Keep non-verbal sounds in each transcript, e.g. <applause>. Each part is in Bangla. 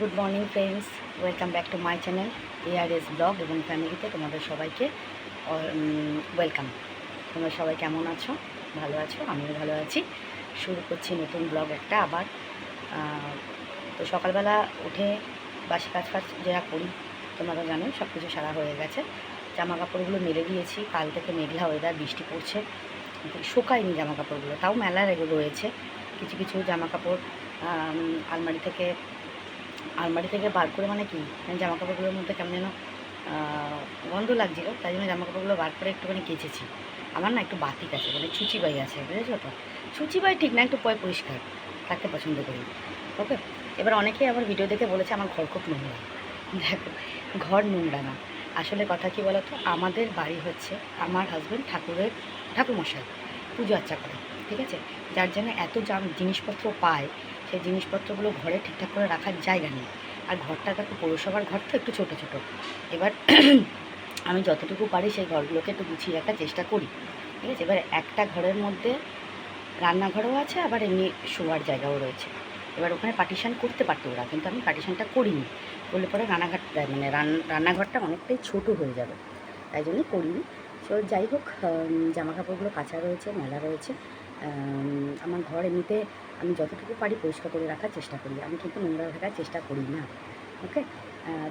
Good morning friends welcome back to my channel ARS blog এবং ফ্যামিলিতে তোমাদের সবাইকে ওয়েলকাম তোমরা সবাই কেমন আছো? ভালো আছো? আমিও ভালো আছি। শুরু করছি নতুন ব্লগ একটা আবার। তো সকালবেলা উঠে বাসি কাজ ফাজ যা করি, তোমরা তো জানোই সব কিছু সারা হয়ে গেছে। জামা কাপড়গুলো মেলে দিয়েছি। কাল থেকে মেঘলা ওয়েদার বৃষ্টি পড়ছে। শুকায়নি জামা কাপড়গুলো তাও মেলা রেগে রয়েছে। কিছু কিছু জামা কাপড় আলমারি থেকে আলমারি থেকে বার করে মানে কি মানে জামা কাপড়গুলোর মধ্যে কেমন যেন গন্ধ লাগছিল, তাই জন্য জামা কাপড়গুলো বার করে একটুখানি কেচেছি। আমার না একটু বাতিক আছে মানে ছুচিবাই আছে, বুঝেছ তো? ছুচিবাই ঠিক না, একটু পয় পরিষ্কার, থাকতে পছন্দ করি। ওকে? এবার অনেকেই আবার ভিডিও দেখে বলেছে আমার ঘর খুব নোংরা। দেখো, ঘর নোংরা না। আসলে কথা কি বলতো? আমাদের বাড়ি হচ্ছে আমার হাজব্যান্ড ঠাকুরের, ঠাকুরমশাই, পুজো আর্চা করে, ঠিক আছে? যার জন্য এত জাম, জিনিসপত্র পায় সেই জিনিসপত্রগুলো ঘরে ঠিকঠাক করে রাখার জায়গা নেই। আর ঘরটা দেখো পৌরসভার ঘর তো, একটু ছোটো ছোটো। এবার <clears throat> আমি যতটুকু পারি সেই ঘরগুলোকে একটু গুছিয়ে রাখার চেষ্টা করি। ঠিক আছে? এবার একটা ঘরের মধ্যে রান্নাঘরও আছে, আবার এমনি শোয়ার জায়গাও রয়েছে। এবার ওখানে পার্টিশান করতে পারতো ওরা, কিন্তু আমি পার্টিশানটা করিনি। করলে পরে রান্নাঘর মানে রান- রান্নাঘরটা অনেকটাই ছোট হয়ে যাবে। তাই জন্যই করিনি। তো যাই হোক জামা কাপড়গুলো কাঁচা রয়েছে, মেলা রয়েছে। আমার ঘর এমনিতে আমি যতটুকু পারি পরিষ্কার করে রাখার চেষ্টা করি। আমি কিন্তু নোংরা রাখার চেষ্টা করি না। ওকে?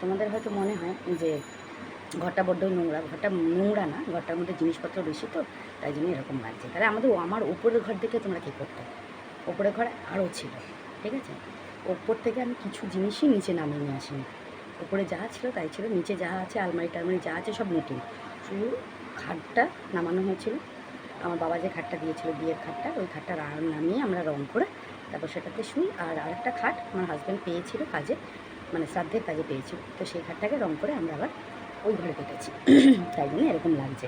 তোমাদের হয়তো মনে হয় যে ঘরটা বড্ড নোংরা, ঘরটা নোংরা না, ঘরটার মধ্যে জিনিসপত্র বেশি তো, তাই জন্য এরকম লাগছে। তাহলে আমাদের আমার উপরের ঘর দেখে তোমরা কী করতে? ওপরের ঘর আরও ছিল, ঠিক আছে? ওপর থেকে আমি কিছু জিনিসই নিচে নামিয়ে নিয়ে আসিনি। ওপরে যা ছিল তাই ছিল, নিচে যা আছে আলমারি টালমারি যা আছে সব নতুন। শুধু খাটটা নামানো হয়েছিল। আমার বাবা যে খাটটা দিয়েছিল বিয়ের খাটটা, ওই খাটটা নামিয়ে আমরা রং করে তারপর সেটাতে শুই। আর আরেকটা খাট আমার হাজব্যান্ড পেয়েছিল কাজে মানে শ্রাদ্ধের কাজে পেয়েছিল। তো সেই খাটটাকে রং করে আমরা আবার ওই ঘরে পেতেছি। <clears throat> তাই জন্য এরকম লাগছে।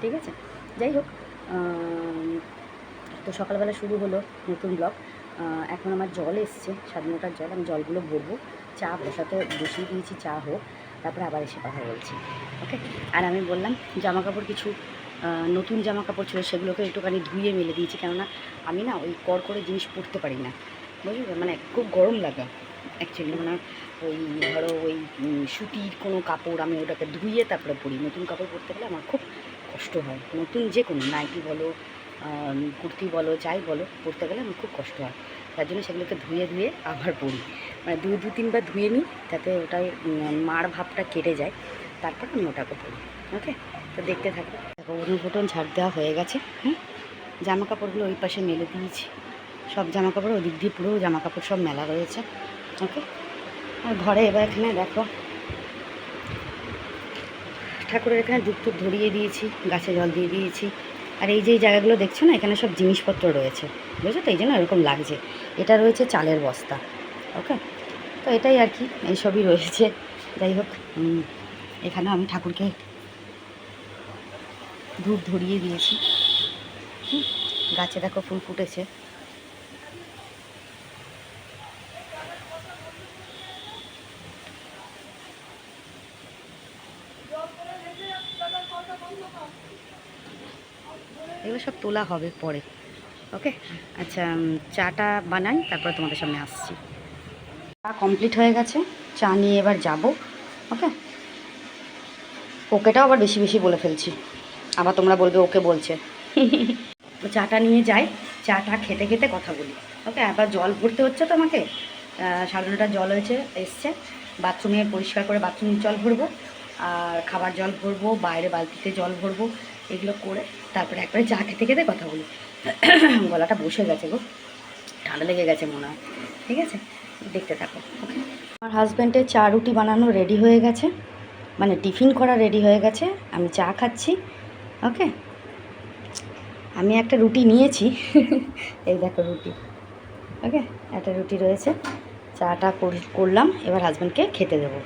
ঠিক আছে? যাই হোক তো সকালবেলা শুরু হলো নতুন ব্লগ এখন আমার জল এসছে স্বাধীনতার জল, আমি জলগুলো ভরবো। চা বসাতে বসিয়ে দিয়েছি, চা হোক। তারপরে আবার এসে কথা বলছি। ওকে আর আমি বললাম জামা কাপড় কিছু নতুন জামা কাপড় ছিল, সেগুলোকে একটুখানি ধুয়ে মেলে দিয়েছি। কেননা আমি না ওই কর করে জিনিস পরতে পারি না। বুঝলি? মানে খুব গরম লাগে অ্যাকচুয়ালি মানে ওই ধরো ওই সুতির কোনো কাপড় আমি ওটাকে ধুয়ে তারপরে পরি। নতুন কাপড় পরতে গেলে আমার খুব কষ্ট হয়। নতুন যে কোনো নাইটি বলো কুর্তি বলো, যাই বলো, পরতে গেলে আমার খুব কষ্ট হয়। তার জন্য সেগুলোকে ধুয়ে ধুয়ে আবার পরি। মানে দুই দু, তিনবার ধুয়ে নিই যাতে ওটাই মার ভাবটা কেটে যায়। তারপর আমি ওটাকে পরি ওকে তো দেখতে থাকো। দেখো, অনুঘটন ঝাড় দেওয়া হয়ে গেছে হ্যাঁ জামা কাপড়গুলো ওই পাশে মেলে দিয়েছি। সব জামা কাপড় ওদিক দিয়ে পুরো জামা কাপড় সব মেলা রয়েছে ওকে আর ঘরে এবার এখানে দেখো, ঠাকুরের এখানে ধূপ টুপ ধরিয়ে দিয়েছি, গাছে জল দিয়ে দিয়েছি। আর এই যে জায়গাগুলো দেখছ না, এখানে সব জিনিসপত্র রয়েছে, বুঝছ তো? এই জন্য এরকম লাগছে। এটা রয়েছে চালের বস্তা ওকে তো এটাই আর কি এইসবই রয়েছে। যাই হোক উম, এখানে আমি ঠাকুরকে ধূপ ধরিয়ে দিয়েছি। গাছে দেখো ফুল ফুটেছে। এগুলো সব তোলা হবে পরে। ওকে? আচ্ছা চাটা বানাই তারপরে তোমাদের সামনে আসছি। চা কমপ্লিট হয়ে গেছে। চা নিয়ে এবার যাব। ওকে? ওকেটাও আবার বেশি বেশি বলে ফেলছি। আবার তোমরা বলবে ওকে বলছে। চাটা নিয়ে যাই চাটা খেতে খেতে কথা বলি। ওকে আবার জল ভরতে হচ্ছে তো আমাকে আহ, সাড়ে নটার জল হয়েছে এসছে। বাথরুমে পরিষ্কার করে বাথরুমের জল ভরবো। আর খাবার জল ভরবো বাইরে বালতিতে জল ভরবো এগুলো করে তারপরে একবারে চা খেতে খেতে কথা বলি। গলাটা বসে গেছে গো। ঠান্ডা লেগে গেছে মনে হয়। ঠিক আছে? দেখতে থাকো ওকে? আমার হাজব্যান্ডের চা রুটি বানানো রেডি হয়ে গেছে। মানে টিফিন করা রেডি হয়ে গেছে, আমি চা খাচ্ছি ওকে আমি একটা রুটি নিয়েছি, <laughs> এই দেখো রুটি ওকে একটা রুটি রয়েছে, চাটা কর- করলাম, এবার হাজব্যান্ডকে খেতে দেবো।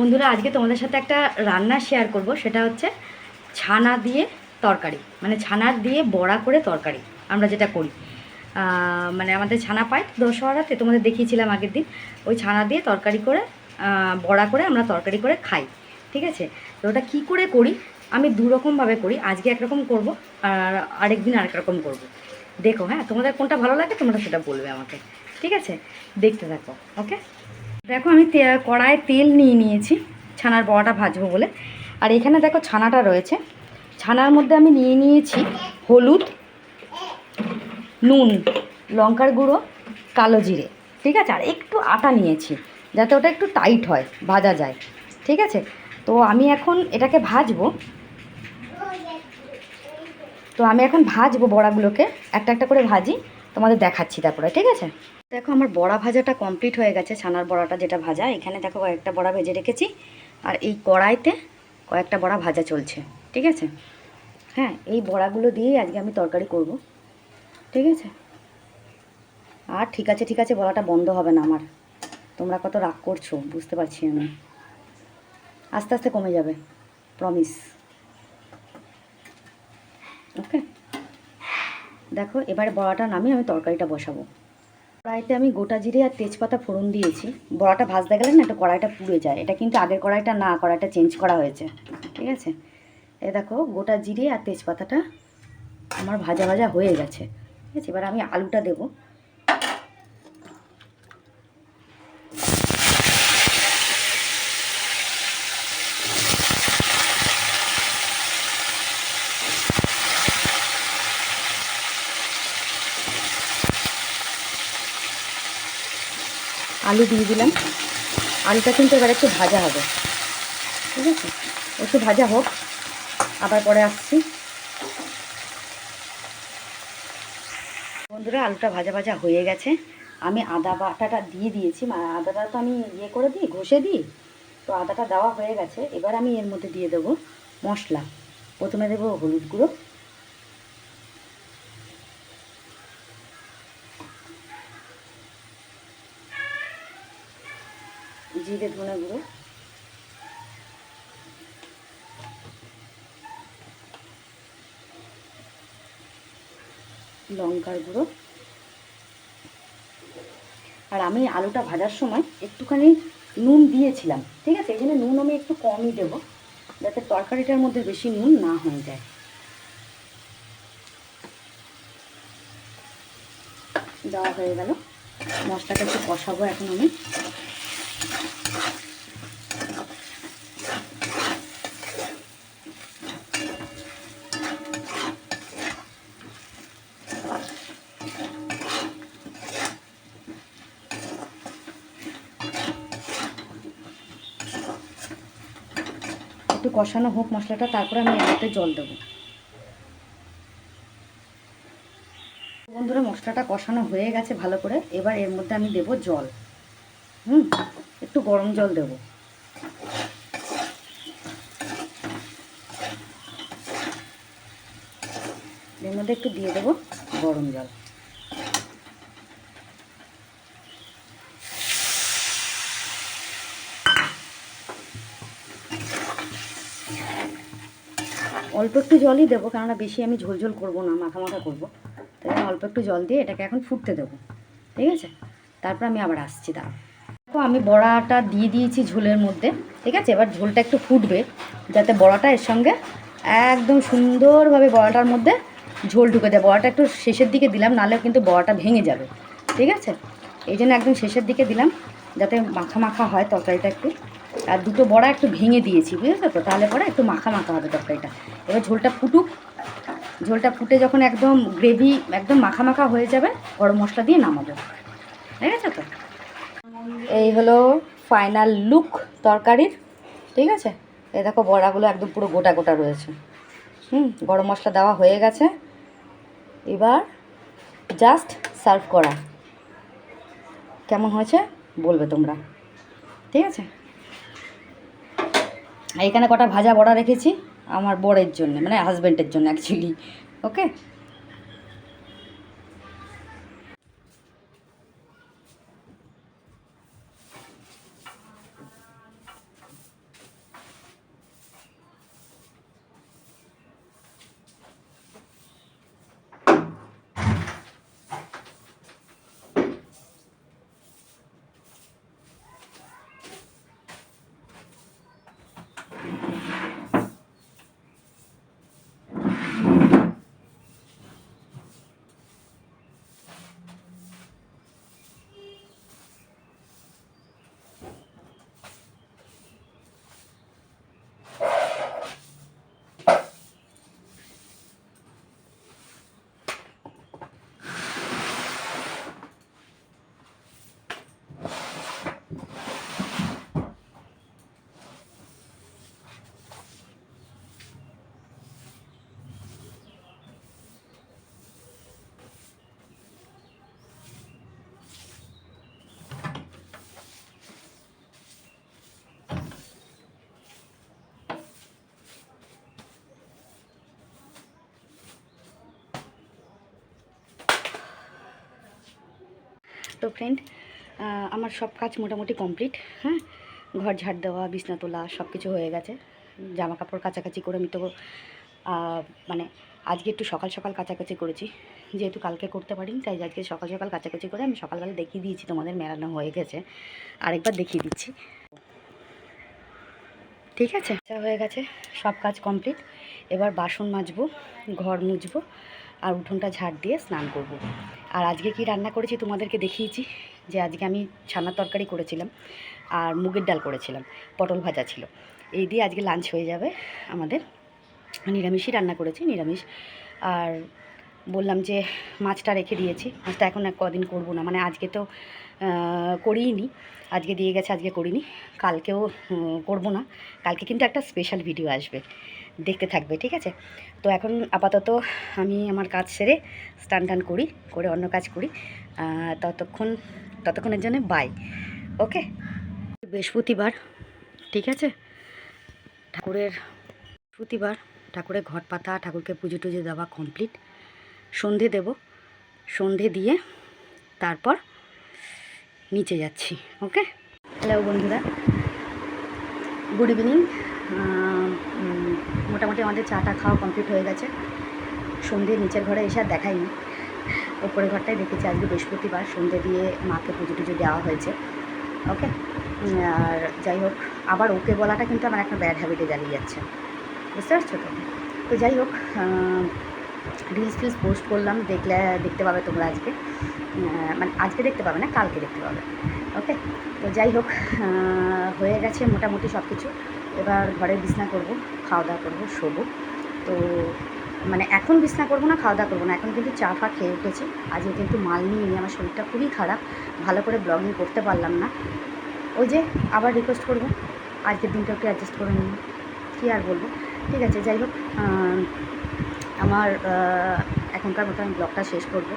বন্ধুরা, আজকে তোমাদের সাথে একটা রান্না শেয়ার করব। সেটা হচ্ছে ছানা দিয়ে তরকারি। মানে ছানার দিয়ে বড়া করে তরকারি, আমরা যেটা করি। মানে আমাদের ছানা পাই দশহরাতে তোমাদের দেখিয়েছিলাম আগের দিন। ওই ছানা দিয়ে তরকারি করে বড়া করে আমরা তরকারি করে খাই, ঠিক আছে? তো ওটা কী করে করি? আমি দু রকমভাবে করি, আজকে একরকম করব আর আরেক দিন আরেক রকম করব। দেখো হ্যাঁ তোমাদের কোনটা ভালো লাগে তোমরা সেটা বলবে আমাকে, ঠিক আছে? দেখতে থাকো ওকে দেখো আমি কড়ায় তেল নিয়ে নিয়েছি, ছানার বড়াটা ভাজবো বলে। আর এখানে দেখো ছানাটা রয়েছে। ছানার মধ্যে আমি নিয়ে নিয়েছি হলুদ, নুন, লঙ্কার গুঁড়ো, কালো জিরে, ঠিক আছে? আর একটু আটা নিয়েছি, যাতে ওটা একটু টাইট হয়, ভাজা যায়, ঠিক আছে? তো আমি এখন এটাকে ভাজবো। তো আমি এখন ভাজবো বড়াগুলোকে, একটা একটা করে ভাজি। তোমাদের দেখাচ্ছি তারপরে, ঠিক আছে? দেখো আমার বড়া ভাজাটা কমপ্লিট হয়ে গেছে, ছানার বড়াটা যেটা ভাজা, এখানে দেখো কয়েকটা বড়া ভেজে রেখেছি, আর এই কড়াইতে কয়েকটা বড়া ভাজা চলছে, ঠিক আছে? হ্যাঁ এই বড়াগুলো দিয়েই আজকে আমি তরকারি করব, ঠিক আছে? আর ঠিক আছে ঠিক আছে বলাটা বন্ধ হবে না আমার। তোমরা কত রাগ করছ, বুঝতে পারছি আমি। আস্তে আস্তে কমে যাবে প্রমিস ওকে দেখো, এবারে বড়াটা নামিয়ে আমি তরকারিটা বসাবো। কড়াইতে আমি গোটা জিরে আর তেজপাতা ফোড়ন দিয়েছি। বড়াটা ভাজতে গেলে না একটা কড়াইটা পুড়ে যায়। এটা কিন্তু আগের কড়াইটা না, কড়াইটা চেঞ্জ করা হয়েছে। ঠিক আছে? এ দেখো, গোটা জিরে আর তেজপাতাটা আমার ভাজা ভাজা হয়ে গেছে। ঠিক আছে? এবার আমি আলুটা দেবো। আলু দিয়ে দিলাম। আলুটা কিন্তু এবার একটু ভাজা হবে। ঠিক আছে? একটু ভাজা হোক। আবার পরে আসছি। বন্ধুরা, আলুটা ভাজা ভাজা হয়ে গেছে। আমি আদা বাটাটা দিয়ে দিয়েছি। আদাটা তো আমি ইয়ে করে দিই, ঘষে দিই। তো আদাটা দেওয়া হয়ে গেছে। এবার আমি এর মধ্যে দিয়ে দেবো মশলা। প্রথমে দেবো হলুদ গুঁড়ো। জিরে ধনে গুঁড়ো। লঙ্কার গুঁড়ো। আর আমি আলুটা ভাজার সময় একটুখানি নুন দিয়েছিলাম, ঠিক আছে? এই জন্য নুন আমি একটু কমই দেবো, যাতে তরকারিটার মধ্যে বেশি নুন না হয়ে যায়। দেওয়া হয়ে গেল। মশলাটা একটু কষাবো এখন আমি। একটু কষানো হোক মশলাটা, তারপরে আমি এতে জল দেবো। বন্ধুরা, মশলাটা কষানো হয়ে গেছে ভালো করে। এবার এর মধ্যে আমি দেব জল। একটু গরম জল দেব। এর মধ্যে একটু দিয়ে দেবো গরম জল। অল্প একটু জলই দেবো, কেননা বেশি আমি ঝোল ঝোল করব না মাখা মাখা করব। তাই অল্প একটু জল দিয়ে এটাকে এখন ফুটতে দেবো। ঠিক আছে? তারপর আমি আবার আসছি দাঁড়া দেখো, আমি বড়াটা দিয়ে দিয়েছি ঝোলের মধ্যে, ঠিক আছে? এবার ঝোলটা একটু ফুটবে, যাতে বড়াটা এর সঙ্গে একদম সুন্দরভাবে বড়াটার মধ্যে ঝোল ঢুকে যায়। বড়াটা একটু শেষের দিকে দিলাম নাহলে কিন্তু বড়াটা ভেঙে যাবে, ঠিক আছে? এই জন্য একদম শেষের দিকে দিলাম, যাতে মাখা মাখা হয় তরকারিটা একটু। আর দুটো বড়া একটু ভেঙে দিয়েছি, বুঝেছ তো? তাহলে পরে একটু মাখা মাখা হবে তরকারিটা। এবার ঝোলটা ফুটুক। ঝোলটা ফুটে যখন একদম গ্রেভি একদম মাখা মাখা হয়ে যাবে, গরম মশলা দিয়ে নামাবো, ঠিক আছে তো? এই হলো ফাইনাল লুক তরকারির, ঠিক আছে? এই দেখো বড়াগুলো একদম পুরো গোটা গোটা রয়েছে। হুম, গরম মশলা দেওয়া হয়ে গেছে। এবার জাস্ট সার্ভ করা। কেমন হয়েছে? বলবে তোমরা। ঠিক আছে? এখানে কটা ভাজা বড়া রেখেছি, আমার বরের জন্য মানে হাজব্যান্ডের জন্য অ্যাকচুয়ালি ওকে তো ফ্রেন্ড আমার সব কাজ মোটামুটি কমপ্লিট হ্যাঁ? ঘর ঝাড় দেওয়া, বিছনা তোলা সব কিছু হয়ে গেছে। জামা কাপড় কাছাকাছি করে আমি তো মানে আজকে একটু সকাল সকাল কাছাকাছি করেছি। যেহেতু কালকে করতে পারিনি, তাই আজকে সকাল সকাল কাছাকাছি করে আমি সকালবেলা দেখিয়ে দিয়েছি তোমাদের মেলানো হয়ে গেছে। আরেকবার দেখিয়ে দিচ্ছি। ঠিক আছে? যা হয়ে গেছে, সব কাজ কমপ্লিট এবার বাসন মাজবো, ঘর মুছবো আর উঠোনটা ঝাড় দিয়ে স্নান করব। আর আজকে কি রান্না করেছি তোমাদেরকে দেখিয়েছি, যে আজকে আমি ছানার তরকারি করেছিলাম আর মুগের ডাল করেছিলাম, পটল ভাজা ছিল। এই দিয়ে আজকে লাঞ্চ হয়ে যাবে আমাদের। নিরামিষই রান্না করেছি, নিরামিষ। আর বললাম যে মাছটা রেখে দিয়েছি, মাছটা এখন এক কদিন করব না মানে আজকে তো করিনি আজকে দিয়ে গেছে, আজকে করিনি। কালকেও করব না। কালকে কিন্তু একটা স্পেশাল ভিডিও আসবে। দেখতে থাকবে, ঠিক আছে? তো এখন আপাতত আমি আমার কাজ সেরে স্টান টান করি, করে অন্য কাজ করি। ততক্ষণ, ততক্ষণের জন্য বাই ওকে বৃহস্পতিবার, ঠিক আছে? ঠাকুরের বৃহস্পতিবার, ঠাকুরের ঘট পাতা, ঠাকুরকে পুজো টুজো দেওয়া কমপ্লিট সন্ধে দেব, সন্ধে দিয়ে তারপর নিচে যাচ্ছি ওকে হ্যালো বন্ধুরা গুড ইভিনিং মোটামুটি আমাদের চাটা খাওয়া কমপ্লিট হয়ে গেছে। সন্ধে নিচের ঘরে এসে আর দেখাইনি। ওপরের ঘরটাই দেখেছি, আজকে বৃহস্পতিবার সন্ধে দিয়ে মাকে পুজো টুজো দেওয়া হয়েছে। ওকে আর যাই হোক, আবার ওকে বলাটা কিন্তু আমার একটা ব্যাড হ্যাবিটে জ্বালিয়ে যাচ্ছে। বুঝতে পারছ তো? তো যাই হোক রিলস টিলস পোস্ট করলাম, দেখলে, দেখতে পাবে তোমরা আজকে। মানে আজকে দেখতে পাবে না, কালকে দেখতে পাবে। ওকে তো যাই হোক হয়ে গেছে মোটামুটি সব কিছু এবার ঘরে বিছনা করব খাওয়া দাওয়া করব, শোবো। তো মানে এখন বিছনা করব না খাওয়া দাওয়া করব না। এখন কিন্তু চা ফা খেয়ে উঠেছি। আজকে কিন্তু মাল নিয়ে আমার শরীরটা খুবই খারাপ। ভালো করে ব্লগিং করতে পারলাম না। ওই যে আবার রিকোয়েস্ট করব, আজকের দিনটা একটু অ্যাডজাস্ট করে নিন কী আর বলব? ঠিক আছে, যাই হোক আমার এখনকার মতো আমি ব্লগটা শেষ করব।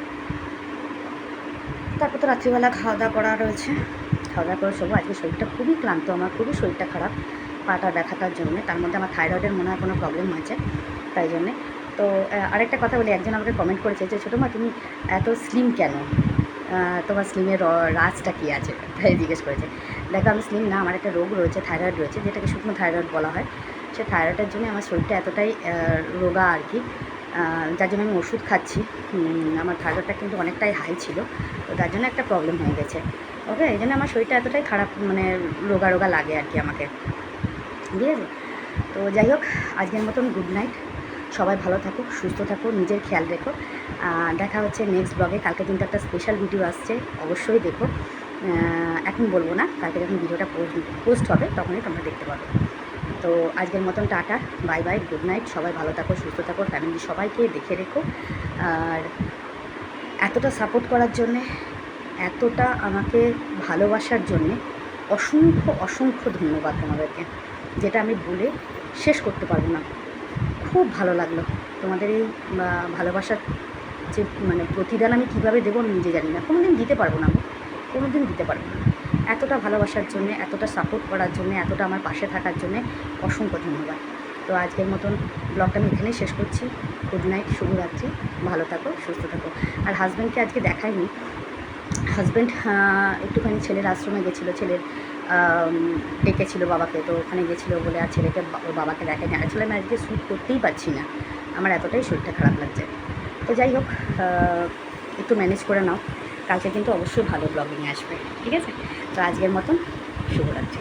তারপর তো রাত্রিবেলা খাওয়া দাওয়া করা রয়েছে। খাওয়া দাওয়া করে শোবো। আজকে শরীরটা খুবই ক্লান্ত, আমার খুবই শরীরটা খারাপ। পাটা ব্যথাটার জন্য, তার মধ্যে আমার থাইরয়েডের মনে হয় কোনো প্রবলেম হয়েছে তাই জন্যে। তো আরেকটা কথা বলি, একজন আমাকে কমেন্ট করেছে যে ছোটো মা তুমি এত স্লিম কেন? তোমার স্লিমের রাজটা কী আছে? <laughs> তাই জিজ্ঞেস করেছে। দেখো, আমি স্লিম না, আমার একটা রোগ রয়েছে, থাইরয়েড রয়েছে, যেটাকে শুকনো থাইরয়েড বলা হয়। সে থাইরয়েডের জন্য আমার শরীরটা এতটাই রোগা আর কি। যার জন্য আমি ওষুধ খাচ্ছি। আমার থাইরয়েডটা কিন্তু অনেকটাই হাই ছিল, তো তার জন্য একটা প্রবলেম হয়ে গেছে। ওকে এই জন্য আমার শরীরটা এতটাই খারাপ মানে রোগা রোগা লাগে আর কি আমাকে। ঠিক আছে তো যাই হোক, আজকের মতন গুড নাইট সবাই ভালো থাকো সুস্থ থাকো নিজের খেয়াল রেখো। দেখা হচ্ছে নেক্সট ব্লগে কালকে কিন্তু একটা স্পেশাল ভিডিও আসছে, অবশ্যই দেখো। এখন বলব না, কালকে যখন ভিডিওটা পোস্ট হবে, তখনই তোমরা দেখতে পাবে। তো আজকের মতন tata bye bye good night সবাই ভালো থাকো, সুস্থ থাকো ফ্যামিলি সবাইকে দেখে রেখো। আর এতটা সাপোর্ট করার জন্যে, এতটা আমাকে ভালোবাসার জন্যে অসংখ্য অসংখ্য ধন্যবাদ তোমাদেরকে। যেটা আমি বলে শেষ করতে পারব না। খুব ভালো লাগল। তোমাদের এই ভালোবাসার যে মানে প্রতিদান আমি কীভাবে দেবো নিজে জানি না। কোনো দিন দিতে পারব না কোনো দিন দিতে পারব না। এতটা ভালোবাসার জন্যে, এতটা সাপোর্ট করার জন্যে, এতটা আমার পাশে থাকার জন্যে অসংখ্য ধন্যবাদ। তো আজকের মতন ব্লগটা আমি এখানেই শেষ করছি। গুড নাইট শুভরাত্রি। ভালো থাকো, সুস্থ থাকো। আর হাজব্যান্ডকে আজকে দেখাইনি। হাজব্যান্ড একটুখানি ছেলের আশ্রমে গেছিল। ছেলের ডেকেছিল বাবাকে, তো ওখানে গেছিল বলে আর ছেলেকে ওর বাবাকে দেখেনি। আসলে আমি আজকে শ্যুট করতেই পারছি না। আমার এতটাই শরীরটা খারাপ লাগছে। তো যাই হোক একটু ম্যানেজ করে নাও। কালকে কিন্তু অবশ্যই ভালো ব্লগিং আসবে। ঠিক আছে? তো আজকের মতন শুভরাত্রি।